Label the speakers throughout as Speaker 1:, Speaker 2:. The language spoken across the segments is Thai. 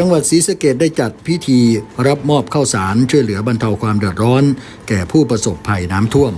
Speaker 1: จังหวัดศรีสะเกดได้จัดพิธีรับมอบข้าวสารช่วยเหลือบรรเทาความเดือดร้อน แก่ผู้ประสบภัยน้ำท่วม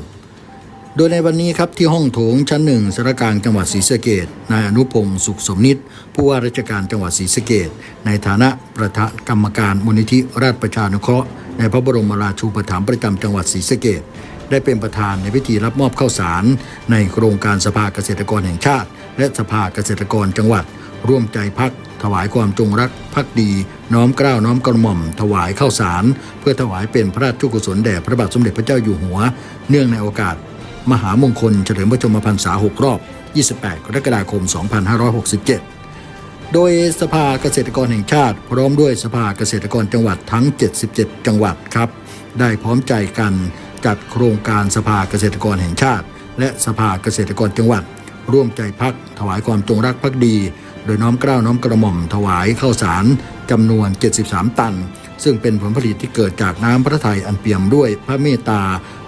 Speaker 1: โดยในวันนี้ครับที่ห้องโถงชั้นหนึ่งสารกลางจังหวัดศรีสะเกดนายอนุพงศ์สุขสมนิตผู้ว่าราชการจังหวัดศรีสะเกดในฐานะประธานกรรมการมูลนิธิราชประชานุเคราะห์ในพระบรมราชูปถัมภ์ประจำจังหวัดศรีสะเกดได้เป็นประธานในพิธีรับมอบข้าวสาร ในโครงการสภาเกษตรกรแห่งชาติ และสภาเกษตรกรจังหวัด ร่วมใจพัก ถวายความจงรักภักดี น้อมเกล้าน้อมกระหม่อม ถวายข้าวสาร เพื่อถวายเป็นพระราชกุศลแด่พระบาทสมเด็จพระเจ้าอยู่หัว เนื่องในโอกาส มหามงคลเฉลิมพระชนมพรรษา6รอบ 28 กรกฎาคม 2567โดยสภาเกษตรกรแห่งชาติ พร้อมด้วยสภาเกษตรกรจังหวัดทั้ง 77 จังหวัดครับ ได้พร้อมใจกันจัดโครงการสภาเกษตรกรแห่งชาติ และสภาเกษตรกรจังหวัด ร่วมใจพักถวายความจงรักภักดี โดยน้อมเกล้าน้อมกระหม่อมถวายข้าวสารจำนวน 73 ตัน ซึ่งเป็นผลผลิตที่เกิดจากน้ำพระทัยอันเปี่ยมด้วยพระเมตตา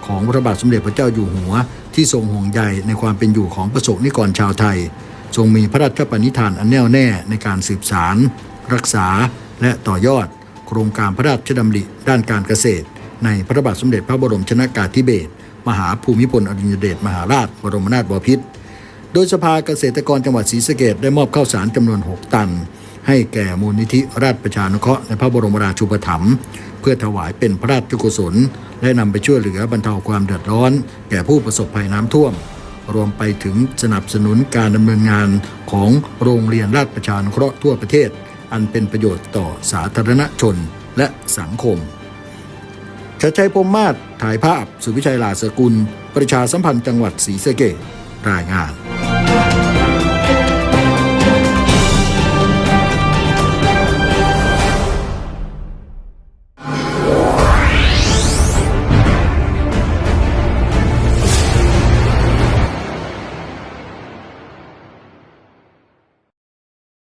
Speaker 1: ของพระบาทสมเด็จพระเจ้าอยู่หัว ที่ทรงห่วงใยในความเป็นอยู่ของประสบนิกรชาวไทย ทรงมีพระราชปณิธานอันแน่วแน่ในการสืบสาร รักษาและต่อยอด โครงการพระราชดำริด้านการเกษตร ในพระบาทสมเด็จพระบรมชนากาธิเบศรมหาภูมิพลอดุลยเดชมหาราชบรมนาถบพิตร โดยสภาเกษตรกรจังหวัดศรีสะเกดได้มอบข้าวสารจำนวน 6 ตัน ให้แก่มูลนิธิราชประชานุเคราะห์ในพระบรมราชูปถัมภ์เพื่อถวายเป็นพระราชกุศล และนำไปช่วยเหลือบรรเทาความเดือดร้อน แก่ผู้ประสบภัยน้ำท่วม รวมไปถึงสนับสนุนการดำเนินงานของโรงเรียนราชประชานุเคราะห์ทั่วประเทศ อันเป็นประโยชน์ต่อสาธารณชนและสังคมชัดชัยพรมมาศถ่ายภาพ สุวิชัยลาสกุล ประชาสัมพันธ์จังหวัดศรีสะเกษรายงาน